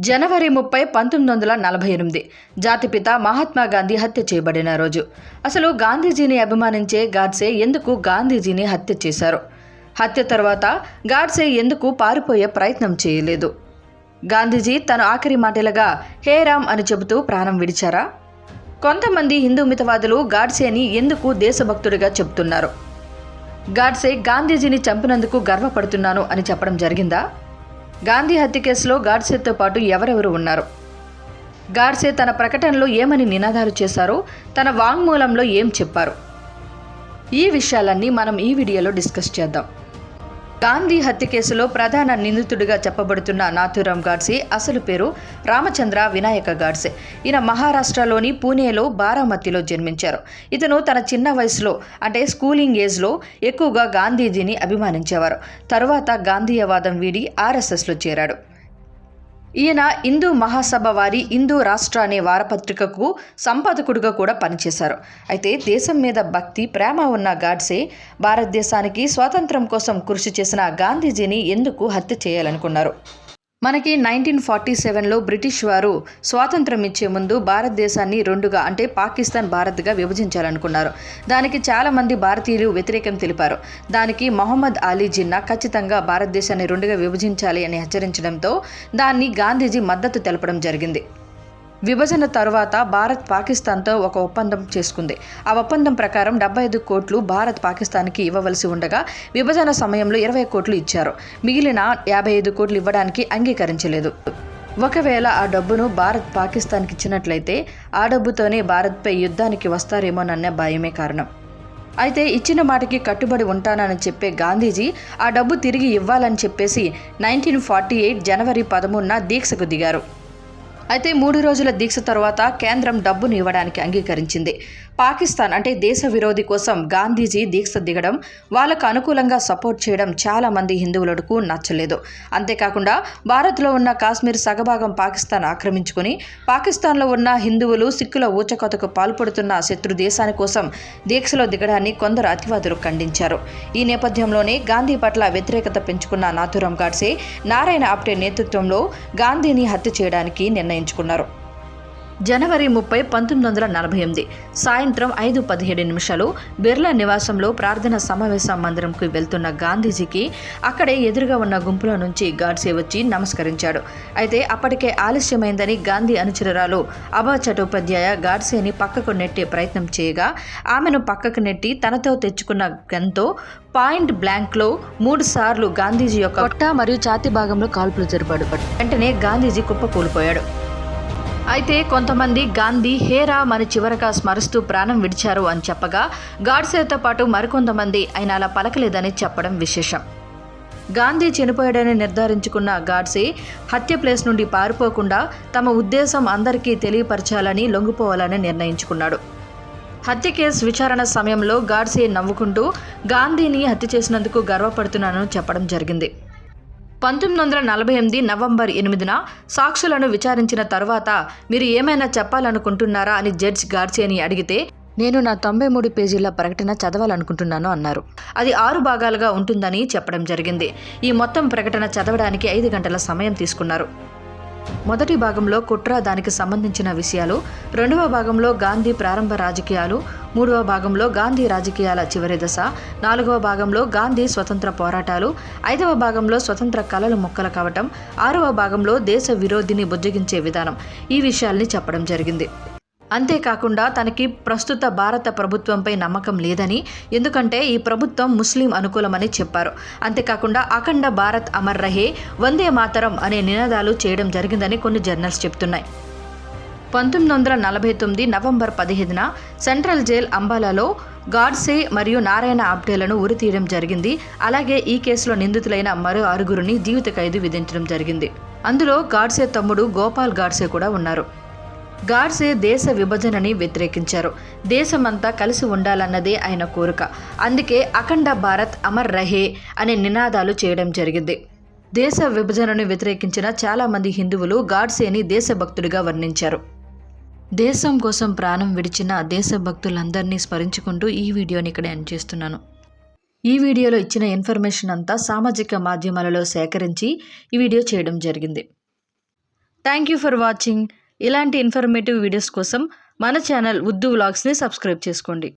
జనవరి ముప్పై పంతొమ్మిది వందల నలభై ఎనిమిది. జాతిపిత మహాత్మా గాంధీ హత్య చేయబడిన రోజు. అసలు గాంధీజీని అభిమానించే గాడ్సే ఎందుకు గాంధీజీని హత్య చేశారు? హత్య తర్వాత గాడ్సే ఎందుకు పారిపోయే ప్రయత్నం చేయలేదు? గాంధీజీ తన ఆఖరి మాటలుగా హే రామ్ అని చెబుతూ ప్రాణం విడిచారా? కొంతమంది హిందూ మితవాదులు గాడ్సేని ఎందుకు దేశభక్తుడిగా చెబుతున్నారు? గాడ్సే గాంధీజీని చంపినందుకు గర్వపడుతున్నాను అని చెప్పడం జరిగిందా? గాంధీ హత్య కేసులో గాడ్సేతో పాటు ఎవరెవరు ఉన్నారు? గాడ్సే తన ప్రకటనలో ఏమని నినాదాలు చేశారో తన వాంగ్మూలంలో ఏం చెప్పారు? ఈ విషయాలన్నీ మనం ఈ వీడియోలో డిస్కస్ చేద్దాం. గాంధీ హత్య కేసులో ప్రధాన నిందితుడిగా చెప్పబడుతున్న నాథురాం గాడ్సే అసలు పేరు రామచంద్ర వినాయక గాడ్సే. ఈయన మహారాష్ట్రలోని పూణేలో బారామతిలో జన్మించారు. ఇతను తన చిన్న వయసులో అంటే స్కూలింగ్ ఏజ్లో ఎక్కువగా గాంధీజీని అభిమానించేవారు. తరువాత గాంధీయవాదం వీడి ఆర్ఎస్ఎస్లో చేరాడు. ఈయన హిందూ మహాసభ వారి హిందూ రాష్ట్ర అనే వారపత్రికకు సంపాదకుడిగా కూడా పనిచేశారు. అయితే దేశం మీద భక్తి ప్రేమ ఉన్న గాడ్సే భారతదేశానికి స్వాతంత్రం కోసం కృషి చేసిన గాంధీజీని ఎందుకు హత్య చేయాలనుకున్నారు? మనకి నైన్టీన్ ఫార్టీ సెవెన్లో బ్రిటిష్ వారు స్వాతంత్రం ఇచ్చే ముందు భారతదేశాన్ని రెండుగా అంటే పాకిస్తాన్ భారత్గా విభజించాలనుకున్నారు. దానికి చాలామంది భారతీయులు వ్యతిరేకం తెలిపారు. దానికి మొహమ్మద్ అలీ జిన్నా ఖచ్చితంగా భారతదేశాన్ని రెండుగా విభజించాలి అని హెచ్చరించడంతో దాన్ని గాంధీజీ మద్దతు తెలపడం జరిగింది. విభజన తరువాత భారత్ పాకిస్తాన్తో ఒక ఒప్పందం చేసుకుంది. ఆ ఒప్పందం ప్రకారం డెబ్బై ఐదు కోట్లు భారత్ పాకిస్తాన్కి ఇవ్వవలసి ఉండగా విభజన సమయంలో ఇరవై కోట్లు ఇచ్చారు. మిగిలిన యాభై ఐదు కోట్లు ఇవ్వడానికి అంగీకరించలేదు. ఒకవేళ ఆ డబ్బును భారత్ పాకిస్తాన్కి ఇచ్చినట్లయితే ఆ డబ్బుతోనే భారత్పై యుద్ధానికి వస్తారేమోనన్న భయమే కారణం. అయితే ఇచ్చిన మాటకి కట్టుబడి ఉంటానని చెప్పే గాంధీజీ ఆ డబ్బు తిరిగి ఇవ్వాలని చెప్పేసి నైన్టీన్ ఫార్టీ ఎయిట్ జనవరి పదమూడున దీక్షకు దిగారు. అయితే మూడు రోజుల దీక్ష తర్వాత కేంద్రం డబ్బును ఇవ్వడానికి అంగీకరించింది. పాకిస్తాన్ అంటే దేశ విరోధి కోసం గాంధీజీ దీక్ష దిగడం వాళ్ళకు అనుకూలంగా సపోర్ట్ చేయడం చాలా మంది హిందువులకు నచ్చలేదు. అంతేకాకుండా భారత్లో ఉన్న కాశ్మీర్ సగభాగం పాకిస్తాన్ ఆక్రమించుకుని పాకిస్తాన్లో ఉన్న హిందువులు సిక్కుల ఊచకొతకు పాల్పడుతున్న శత్రు దేశాని కోసం దీక్షలో దిగడాన్ని కొందరు అతివాదులు ఖండించారు. ఈ నేపథ్యంలోనే గాంధీ పట్ల వ్యతిరేకత పెంచుకున్న నాథురాం గాడ్సే నారాయణ ఆప్టే నేతృత్వంలో గాంధీని హత్య చేయడానికి నిర్ణయించుకున్నారు. జనవరి ముప్పై పంతొమ్మిది వందల నలభై ఎనిమిది సాయంత్రం ఐదు పదిహేడు నిమిషాలు బిర్లా నివాసంలో ప్రార్థన సమావేశ మందిరంకు వెళ్తున్న గాంధీజీకి అక్కడే ఎదురుగా ఉన్న గుంపులో నుంచి గాడ్సే వచ్చి నమస్కరించాడు. అయితే అప్పటికే ఆలస్యమైందని గాంధీ అనుచరురాలు అబా చటోపాధ్యాయ గాడ్సేని పక్కకు నెట్టే ప్రయత్నం చేయగా ఆమెను పక్కకు నెట్టి తనతో తెచ్చుకున్న గన్తో పాయింట్ బ్లాంక్లో మూడు సార్లు గాంధీజీ యొక్క పొట్ట మరియు ఛాతీ భాగంలో కాల్పులు జరిపాడు. వెంటనే గాంధీజీ కుప్పకూలిపోయాడు. అయితే కొంతమంది గాంధీ హేరా మన చివరగా స్మరిస్తూ ప్రాణం విడిచారు అని చెప్పగా గాడ్సేతో పాటు మరికొంతమంది ఆయన అలా పలకలేదని చెప్పడం విశేషం. గాంధీ చనిపోయాడని నిర్ధారించుకున్న గాడ్సే హత్య ప్లేస్ నుండి పారిపోకుండా తమ ఉద్దేశం అందరికీ తెలియపరచాలని లొంగిపోవాలని నిర్ణయించుకున్నాడు. హత్య కేసు విచారణ సమయంలో గాడ్సే నవ్వుకుంటూ గాంధీని హత్య చేసినందుకు గర్వపడుతున్నానని చెప్పడం జరిగింది. పంతొమ్మిది వందల నలభై ఎనిమిది నవంబర్ ఎనిమిదిన సాక్షులను విచారించిన తర్వాత మీరు ఏమైనా చెప్పాలనుకుంటున్నారా అని జడ్జ్ గాడ్సేని అడిగితే నేను నా తొంభై మూడు పేజీల ప్రకటన చదవాలనుకుంటున్నాను అన్నారు. అది ఆరు భాగాలుగా ఉంటుందని చెప్పడం జరిగింది. ఈ మొత్తం ప్రకటన చదవడానికి ఐదు గంటల సమయం తీసుకున్నారు. మొదటి భాగంలో కుట్ర దానికి సంబంధించిన విషయాలు రెండవ భాగంలో గాంధీ ప్రారంభ రాజకీయాలు మూడవ భాగంలో గాంధీ రాజకీయాల చివరి దశ నాలుగవ భాగంలో గాంధీ స్వతంత్ర పోరాటాలు ఐదవ భాగంలో స్వతంత్ర కళలు మొక్కలు కావటం ఆరవ భాగంలో దేశ విరోధిని బుజ్జగించే విధానం ఈ విషయాల్ని చెప్పడం జరిగింది. అంతేకాకుండా తనకి ప్రస్తుత భారత ప్రభుత్వంపై నమ్మకం లేదని ఎందుకంటే ఈ ప్రభుత్వం ముస్లిం అనుకూలమని చెప్పారు. అంతేకాకుండా అఖండ భారత్ అమర్ రహే వందే మాతరం అనే నినాదాలు చేయడం జరిగిందని కొన్ని జర్నల్స్ చెప్తున్నాయి. పంతొమ్మిది వందల నలభై తొమ్మిది నవంబర్ పదిహేనున సెంట్రల్ జైల్ అంబాలాలో గాడ్సే మరియు నారాయణ ఆప్టేలను ఉరితీయడం జరిగింది. అలాగే ఈ కేసులో నిందితులైన మరో ఆరుగురిని జీవిత ఖైదు విధించడం జరిగింది. అందులో గాడ్సే తమ్ముడు గోపాల్ గాడ్సే కూడా ఉన్నారు. గాడ్సే దేశ విభజనని వ్యతిరేకించారు. దేశమంతా కలిసి ఉండాలన్నదే ఆయన కోరిక. అందుకే అఖండ భారత్ అమర్ రహే అనే నినాదాలు చేయడం జరిగింది. దేశ విభజనను వ్యతిరేకించిన చాలామంది హిందువులు గాడ్సేని దేశభక్తుడిగా వర్ణించారు. దేశం కోసం ప్రాణం విడిచిన దేశభక్తులందరినీ స్మరించుకుంటూ ఈ వీడియోని ఇక్కడ ఎండ్ చేస్తున్నాను. ఈ వీడియోలో ఇచ్చిన ఇన్ఫర్మేషన్ అంతా సామాజిక మాధ్యమాలలో సేకరించి ఈ వీడియో చేయడం జరిగింది. Thank you for watching. ఇలాంటి ఇన్ఫర్మేటివ్ వీడియోస్ కోసం మన ఛానల్ ఉద్దు వ్లాగ్స్ని సబ్స్క్రైబ్ చేసుకోండి.